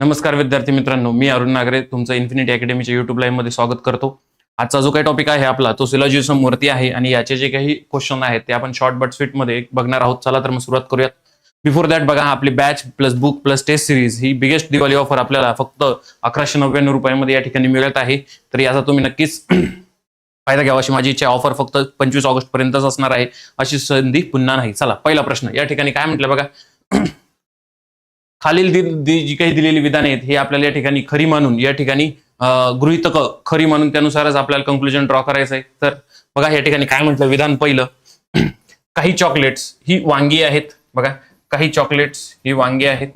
नमस्कार विद्यार्थी मित्रांनो मी अरुण नागरे तुमचं इन्फिनिटी अकॅडमीच्या युट्यूब लाईव्हमध्ये स्वागत करतो. आजचा जो काही टॉपिक आहे आपला तो सिलॉजिझम वरती आहे आणि याचे जे काही क्वेश्चन आहेत ते आपण शॉर्ट बट स्वीटमध्ये बघणार आहोत. चला तर मग सुरुवात करूयात. बिफोर दॅट बघा आपली batch plus book plus test series ही बिगेस्ट दिवाळी ऑफर आपल्याला फक्त अकराशे नव्याण्णव रुपयामध्ये या ठिकाणी मिळत आहे. तर याचा तुम्ही नक्कीच फायदा घ्यावा अशी माझी इच्छा ऑफर फक्त पंचवीस ऑगस्ट पर्यंतच असणार आहे अशी संधी पुन्हा नाही. चला पहिला प्रश्न. या ठिकाणी काय म्हटलं बघा? खालील दि- जी काही दिलेली विधाने आहेत हे आपल्याला या ठिकाणी खरी मानून या ठिकाणी गृहितक गृहीतक खरी मानून त्यानुसारच आपल्याला कंक्लुजन ड्रॉ करायचं आहे. तर बघा या ठिकाणी काय म्हटलं विधान पहिलं. काही चॉकलेट्स ही वांगी आहेत. बघा काही चॉकलेट्स ही वांगी आहेत.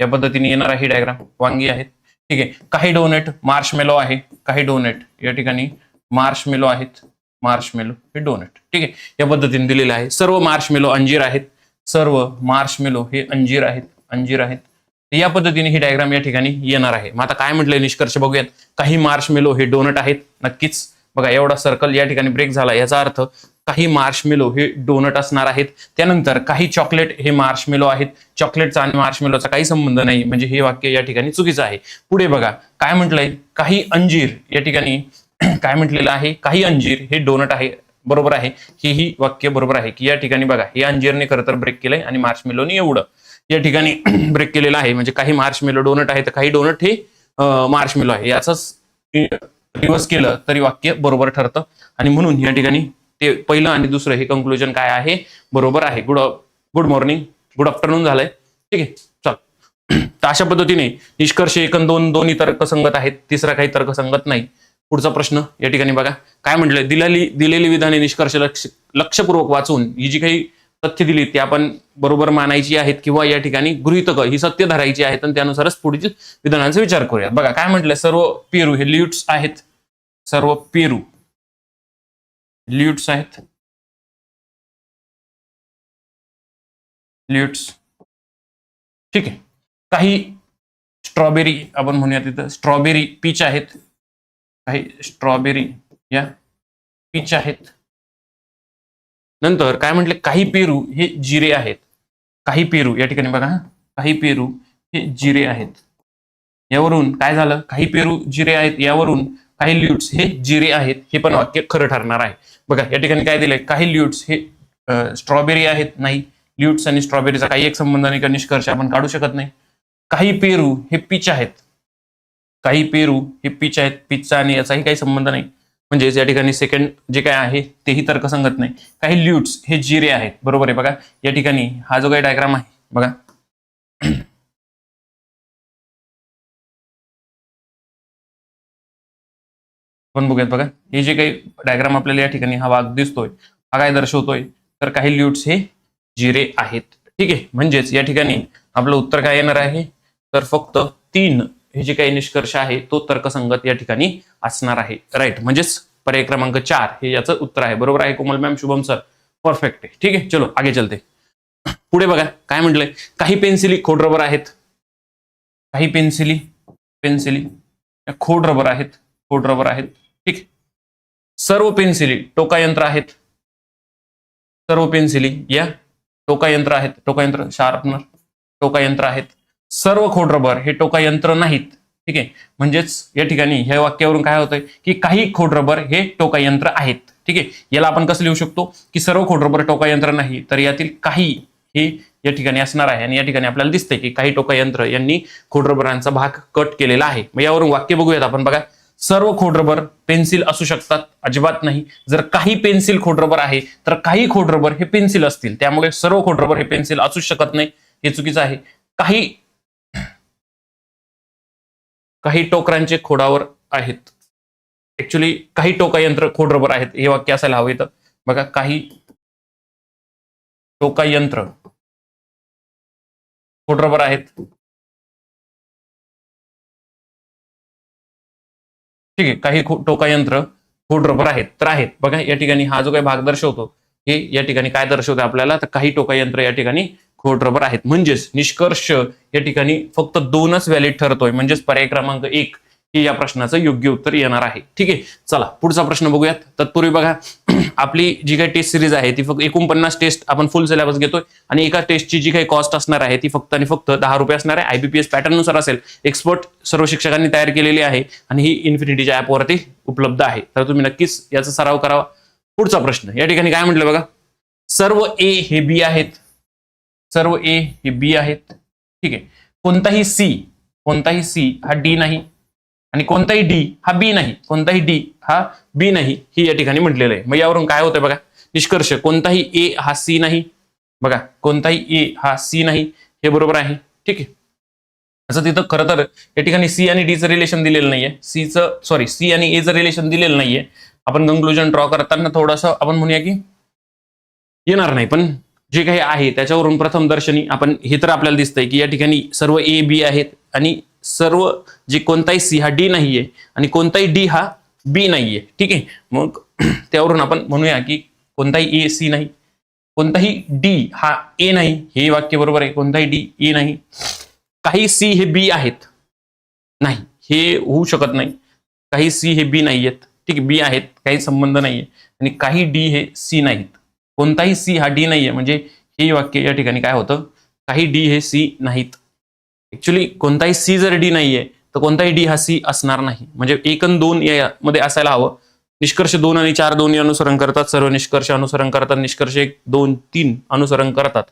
या पद्धतीने येणार आहे डायग्राम वांगी आहेत. ठीक आहे. काही डोनेट मार्शमेलो आहे. काही डोनेट या ठिकाणी मार्शमेलो आहेत. मार्शमेलो हे डोनेट ठीक आहे. या पद्धतीने दिलेलं आहे. सर्व मार्शमेलो अंजीर आहेत. सर्व मार्शमेलो हे अंजीर आहेत. अंजीर आहेत. तर या पद्धतीने ही डायग्राम या ठिकाणी येणार आहे. मग आता काय म्हटलंय निष्कर्ष बघूयात. काही मार्शमेलो हे डोनट आहेत. नक्कीच. बघा एवढा सर्कल या ठिकाणी ब्रेक झाला. याचा अर्थ काही मार्शमेलो हे डोनट असणार आहेत. त्यानंतर काही चॉकलेट हे मार्शमेलो आहेत. चॉकलेटचा आणि मार्शमेलोचा काही संबंध नाही. म्हणजे हे वाक्य या ठिकाणी चुकीचं आहे. पुढे बघा काय म्हटलंय? काही अंजीर या ठिकाणी काय म्हटलेलं आहे? काही अंजीर हे डोनट आहे. बरोबर आहे. हे ही वाक्य बरोबर आहे. की या ठिकाणी बघा हे अंजीरने खरं तर ब्रेक केलंय आणि मार्शमेलोने एवढं. या ठिकाणी ब्रेक केलेला आहे. म्हणजे काही मार्शमेलो डोनट आहे तर काही डोनट हे मार्शमेलो आहे. याचंच रिव्हर्स केलं तरी वाक्य बरोबर ठरतं. आणि म्हणून या ठिकाणी ते पहिलं आणि दुसरं हे कंक्लुजन काय आहे? बरोबर आहे. Good good morning good afternoon झालंय. ठीक आहे. चल. तर अशा पद्धतीने निष्कर्ष एकन दोन दोन्ही तर्कसंगत आहेत. तिसरा काही तर्कसंगत नाही. पुढचा प्रश्न या ठिकाणी बघा. काय म्हटलंय? दिलेली दिलेली विधाने निष्कर्ष लक्ष लक्षपूर्वक वाचून ही जी काही तथ्य दिली ती आपण बरोबर मानायची आहेत किंवा या ठिकाणी गृहितक ही सत्य धरायची आहेत आणि त्यानुसारच पुढील विधानांचा विचार करूयात बघा काय म्हटलंय? सर्व पेरू हे ल्युट्स आहेत. सर्व पेरू. ल्युट्स आहेत. लिट्स ठीक आहे. काही स्ट्रॉबेरी आपण म्हणूया तिथं स्ट्रॉबेरी पीच आहेत. काही स्ट्रॉबेरी या पीच आहेत. नंतर काय म्हटले? काही पेरू हे जिरे आहेत. काही पेरू या ठिकाणी बघा हा. काही पेरू हे जिरे आहेत. यावरून काय झालं? काही पेरू जिरे आहेत यावरून काही ल्युट्स हे जिरे आहेत हे पण वाक्य खरं ठरणार आहे. बघा या ठिकाणी काय दिलंय? काही ल्युट्स हे स्ट्रॉबेरी आहेत नाही. ल्युट्स आणि स्ट्रॉबेरीचा काही एक संबंध नाही किंवा निष्कर्ष आपण काढू शकत नाही. काही पेरू हे पीच आहेत. काही पेरू हे पीच आहेत पीचचा आणि याचाही काही संबंध नाही. म्हणजेच या ठिकाणी सेकंड जे काय आहे तेही तर्कसंगत नाही. काही ल्यूट्स हे जिरे आहेत. बरोबर आहे बघा. या ठिकाणी हा जो काही डायग्राम आहे बघा. पण बघूयात बघा. हे जे काही डायग्राम आपल्याला या ठिकाणी हा भाग दिसतोय हा काय दर्शवतोय? तर काही ल्यूट्स हे जिरे आहेत. ठीक आहे. म्हणजेच या ठिकाणी आपलं उत्तर काय येणार आहे? तर फक्त तीन हे जे काही निष्कर्ष आहे तो तर्कसंगत या ठिकाणी असणार आहे. राईट म्हणजेच पर्याय क्रमांक चार हे याचं उत्तर आहे. बरोबर आहे Komal ma'am Shubham sir perfect आहे. ठीक आहे? चलो आगे चलते. पुढे बघा. काय म्हटलंय? काही पेन्सिली खोड रबर आहेत. काही पेन्सिली पेन्सिली. खोड रबर आहेत. खोड रबर आहेत. ठीक सर्व पेन्सिली टोका यंत्र आहेत. सर्व पेन्सिली या टोका यंत्र आहेत. टोका यंत्र शार्पनर. टोका यंत्र आहेत. सर्व खोड रबर हे टोका यंत्र नाहीत. ठीक आहे? म्हणजेच या ठिकाणी ह्या वाक्यावरून काय होतंय? की काही खोड रबर हे टोका यंत्र आहेत. ठीक आहे? याला आपण कसं लिहू शकतो? की सर्व खोडरबर टोका यंत्र नाही तर यातील काही हे या ठिकाणी असणार आहे. आणि या ठिकाणी आपल्याला दिसतंय की काही टोका यंत्र यांनी खोड रबरांचा भाग कट केलेला आहे. मग यावरून वाक्य बघूयात आपण बघा. सर्व खोडरबर पेन्सिल असू शकतात. अजिबात नाही. जर काही पेन्सिल खोडरबर आहे तर काही खोडरबर हे पेन्सिल असतील. त्यामुळे सर्व खोडरबर हे पेन्सिल असू शकत नाही. हे चुकीचं आहे. काही काही टोकरांचे खोडावर आहेत. ऍक्च्युली काही टोका यंत्र खोडरबर आहेत. हे वाक्य असायला हवं इथं. बघा काही टोका यंत्र खोडरबर आहेत. ठीक आहे काही टोका यंत्र खोडरबर आहेत तर आहेत. बघा या ठिकाणी हा जो काही भाग दर्शवतो हे या ठिकाणी काय दर्शवतो आपल्याला? तर काही टोका यंत्र या ठिकाणी खोड रबर आहेत. म्हणजेच निष्कर्ष या ठिकाणी फक्त दोनच व्हॅलिड ठरतोय. म्हणजेच पर्याय क्रमांक एक हे या प्रश्नाचं योग्य उत्तर येणार आहे. ठीक आहे? चला पुढचा प्रश्न बघूयात. तत्पूर्वी बघा आपली जी काही टेस्ट सिरीज आहे ती फक्त एकोणपन्नास टेस्ट आपण फुल सिलेबस घेतोय आणि एका टेस्टची जी काही कॉस्ट असणार आहे ती फक्त आणि फक्त दहा रुपये असणार आहे. आयबीपीएस पॅटर्ननुसार असेल एक्सपर्ट सर्व शिक्षकांनी तयार केलेली आहे आणि ही इन्फिनिटीच्या ऍपवरती उपलब्ध आहे. तर तुम्ही नक्कीच याचा सराव करावा. पुढचा प्रश्न या ठिकाणी काय म्हटलं बघा? सर्व ए हे बी आहेत. सर्व ए हे बी आहेत. ठीक आहे. कोणताही सी कोणताही सी हा डी नाही आणि कोणताही डी हा बी नाही. कोणताही डी हा बी नाही ही या ठिकाणी म्हटलेलं आहे. मग यावरून काय होतंय बघा? निष्कर्ष. कोणताही ए हा सी नाही. बघा कोणताही ए हा सी नाही. हे बरोबर आहे. ठीक आहे. असं तिथं खरं तर या ठिकाणी सी आणि डीचं रिलेशन दिलेलं नाहीये. सीचं सॉरी सी आणि एचं रिलेशन दिलेलं नाहीये. आपण कंक्लुजन ड्रॉ करताना थोडंसं आपण म्हणूया की येणार नाही. पण जे काही आहे त्याच्यावरून प्रथम दर्शनी आपण हे तर आपल्याला दिसतंय की या ठिकाणी सर्व ए बी आहेत आणि सर्व जे कोणताही सी हा डी नाहीये आणि कोणताही डी हा बी नाहीये. ठीक आहे? मग त्यावरून आपण म्हणूया की कोणताही ए सी नाही. कोणताही डी हा ए नाही हे वाक्य बरोबर आहे. कोणताही डी ए नाही. काही सी हे बी आहेत. नाही हे होऊ शकत नाही. काही सी हे बी नाही आहेत ठीक बी आहेत काही संबंध नाहीये. आणि काही डी हे सी नाहीत. कोणताही सी हा डी नाहीये. म्हणजे हे वाक्य या ठिकाणी काय होतं? काही डी हे सी नाहीत. ऍक्च्युली कोणताही सी जर डी नाहीये तर कोणताही डी हा सी असणार नाही. म्हणजे एक आणि दोन यामध्ये असायला हवं. निष्कर्ष दोन आणि चार दोन्ही अनुसरण करतात. सर्व निष्कर्ष अनुसरण करतात. निष्कर्ष एक दोन तीन अनुसरण करतात.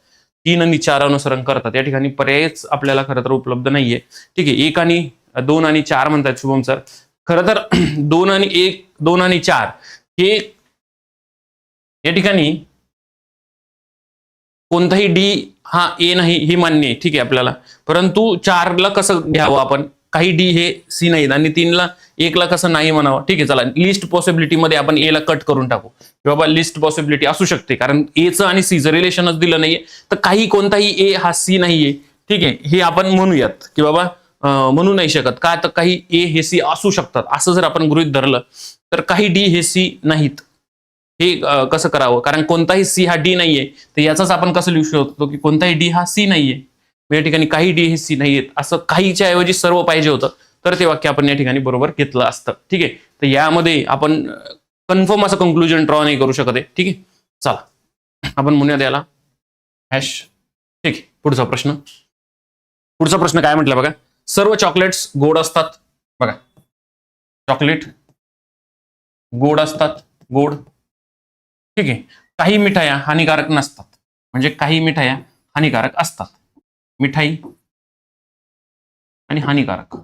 तीन आणि चार अनुसरण करतात. या ठिकाणी पर्यायच आपल्याला खरं तर उपलब्ध नाहीये. ठीक आहे एक आणि दोन आणि चार म्हणतात शुभम सर. खरं तर दोन आणि एक दोन आणि चार हे या ठिकाणी कोणताही डी हा ए नाही हे मान्य आहे ठीक आहे आपल्याला. परंतु चारला कसं घ्यावं आपण? काही डी हे सी नाहीत आणि तीनला एकला कसं नाही म्हणावं? ठीक आहे चला. लिस्ट पॉसिबिलिटी मध्ये आपण ए ला कट करून टाकू. की बाबा लिस्ट पॉसिबिलिटी असू शकते कारण एचं आणि सीचं रिलेशनच दिलं नाहीये. तर काही कोणताही ए हा सी नाहीये. ठीक आहे हे आपण म्हणूयात. की बाबा म्हणू नाही शकत. का? तर काही ए हे सी असू शकतात. असं जर आपण गृहित धरलं तर काही डी हे सी नाहीत. हे कसं करावं? कारण कोणताही सी हा डी नाहीये. तर याचाच आपण कसं लिहू शकतो की कोणताही डी हा सी नाहीये. या ठिकाणी काही डी हे सी नाहीयेत. असं काहीच्या ऐवजी सर्व पाहिजे होतं. तर ते वाक्य आपण या ठिकाणी बरोबर घेतलं असतं. ठीक आहे? तर यामध्ये आपण कन्फर्म असं कन्क्लुजन ड्रॉ नाही करू शकत आहे. ठीक आहे? चला. आपण म्हणूया द्याला हॅश. ठीक आहे. पुढचा प्रश्न. पुढचा प्रश्न काय म्हटलं बघा? सर्व चॉकलेट्स गोड असतात. बघा. चॉकलेट गोड असतात. गोड. ठीक आहे. काही मिठाया हानिकारक नसतात. म्हणजे काही मिठाया हानिकारक असतात. मिठाई आणि हानिकारक.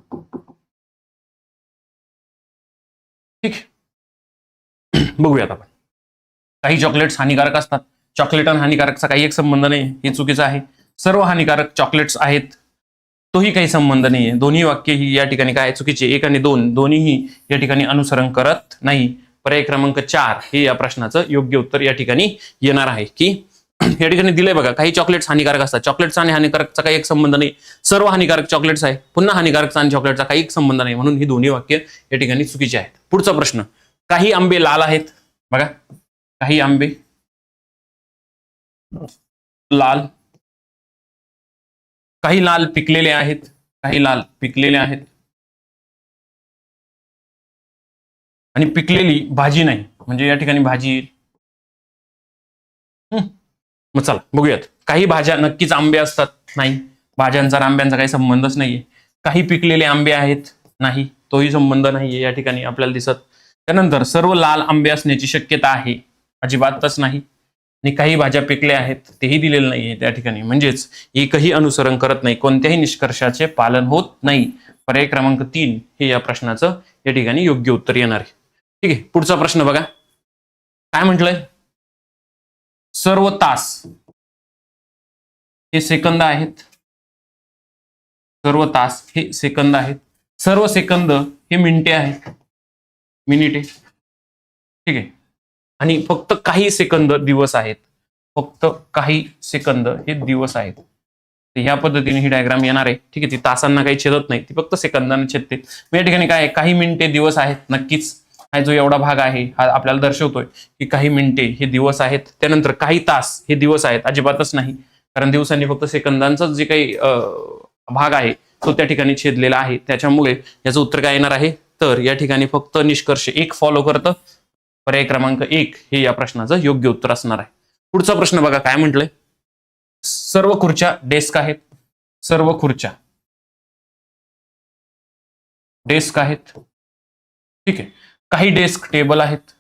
ठीक. बघूयात आपण. काही चॉकलेट्स हानिकारक असतात. चॉकलेट आणि हानिकारकचा काही एक संबंध नाही. हे चुकीचं आहे. सर्व हानिकारक चॉकलेट्स आहेत. तोही काही संबंध नाहीये. दोन्ही वाक्य ही या ठिकाणी काय चुकीचे? एक आणि दोन. दोन्हीही या ठिकाणी अनुसरण करत नाही. पर्याय क्रमांक चार हे या प्रश्नाचं योग्य उत्तर या ठिकाणी येणार आहे की या ठिकाणी दिलंय बघा काही चॉकलेट्स हानिकारक असतात. चॉकलेट्स आणि हानिकारकचा काही एक संबंध नाही. सर्व हानिकारक चॉकलेट्स आहे. पुन्हा हानिकारकचा आणि चॉकलेटचा काही एक संबंध नाही. म्हणून ही दोन्ही वाक्य या ठिकाणी चुकीची आहेत. पुढचा प्रश्न. काही आंबे लाल आहेत? बघा. काही आंबे लाल. काही लाल पिकलेले आहेत? काही लाल पिकलेले आहेत? आणि पिकलेली भाजी नाही. म्हणजे या ठिकाणी भाजी हम्म. मग चला बघूयात. काही भाज्या नक्कीच आंबे असतात. नाही. भाज्यांचा आंब्यांचा काही संबंधच नाहीये. काही पिकलेले आंबे आहेत. नाही. तोही संबंध नाहीये या ठिकाणी आपल्याला दिसत. त्यानंतर सर्व लाल आंबे असण्याची शक्यता आहे. अजिबातच नाही. आणि काही भाज्या पिकल्या आहेत तेही दिलेलं नाहीये त्या ठिकाणी. म्हणजेच एकही अनुसरण करत नाही. कोणत्याही निष्कर्षाचे पालन होत नाही. पर्याय क्रमांक तीन हे या प्रश्नाचं या ठिकाणी योग्य उत्तर येणार आहे. ठीक आहे पुढचा प्रश्न बघा. काय म्हटलंय? सर्व तास हे सेकंद आहेत. सर्व तास हे सेकंद आहेत. सर्व सेकंद हे मिनिटे आहेत. मिनिटे. ठीक आहे. आणि फक्त काही सेकंद दिवस आहेत. फक्त काही सेकंद हे दिवस आहेत. ह्या पद्धतीने ही डायग्राम येणार आहे. ठीक आहे ती तासांना काही छेदत नाही. ती फक्त सेकंदांना छेदते. या ठिकाणी काय आहे? काही मिनिटे दिवस आहेत. नक्कीच हा जो एवढा भाग आहे हा आपल्याला दर्शवतोय की काही मिनिटे हे दिवस आहेत त्यानंतर काही तास हे दिवस आहेत अजिबातच नाही. कारण दिवसांनी फक्त सेकंदांचा जे काही अं, भाग आहे तो त्या ठिकाणी छेदलेला आहे. त्याच्यामुळे याचं उत्तर काय येणार आहे? तर या ठिकाणी फक्त निष्कर्ष एक फॉलो करतं. पर्याय क्रमांक एक हे या प्रश्नाचं योग्य उत्तर असणार आहे. पुढचा प्रश्न बघा काय म्हटलंय? सर्व खुर्च्या डेस्क आहेत. सर्व खुर्च्या. डेस्क आहेत. ठीक आहे. काही डेस्क टेबल आहेत.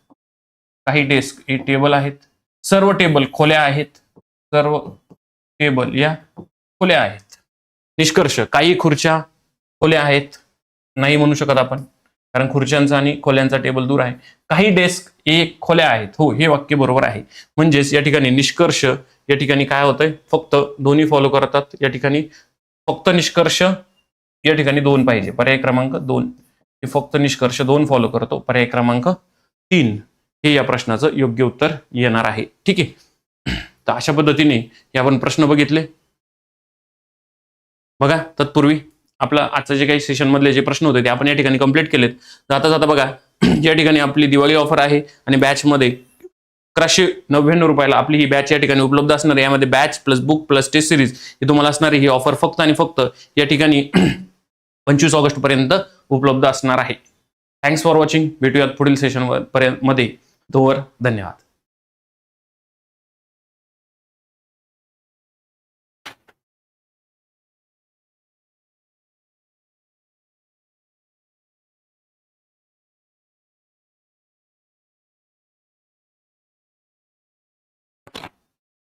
काही डेस्क हे टेबल आहेत. सर्व टेबल खोल्या आहेत. सर्व टेबल या खोल्या आहेत. निष्कर्ष काही खुर्च्या खोल्या आहेत. नाही म्हणू शकत आपण कारण खुर्च्यांचा आणि खोल्यांचा टेबल दूर आहे. काही डेस्क एक खोल्या आहेत. हो हे वाक्य बरोबर आहे. म्हणजेच या ठिकाणी निष्कर्ष या ठिकाणी काय होतंय? फक्त दोन्ही फॉलो करतात. या ठिकाणी फक्त निष्कर्ष या ठिकाणी दोन पाहिजे. पर्याय क्रमांक दोन. मी फक्त निष्कर्ष दोन फॉलो करतो. पर्याय क्रमांक तीन. हे या प्रश्नाचं योग्य उत्तर येणार आहे. ठीक आहे? तर अशा पद्धतीने हे आपण प्रश्न बघितले. बघा तत्पूर्वी आपला आजचं जे काही सेशनमधले जे प्रश्न होते ते आपण या ठिकाणी कंप्लीट केलेत. जाता जाता बघा या ठिकाणी आपली दिवाळी ऑफर आहे आणि बॅचमध्ये अकराशे नव्याण्णव रुपयाला आपली ही बॅच या ठिकाणी उपलब्ध असणार आहे. यामध्ये batch plus book plus test series ही तुम्हाला असणारी ही ऑफर फक्त आणि फक्त या ठिकाणी पंचवीस ऑगस्ट पर्यंत उपलब्ध असणार आहे. थँक्स फॉर वॉचिंग भेटूयात पुढील सेशन पर्यंत मध्ये. तोवर धन्यवाद.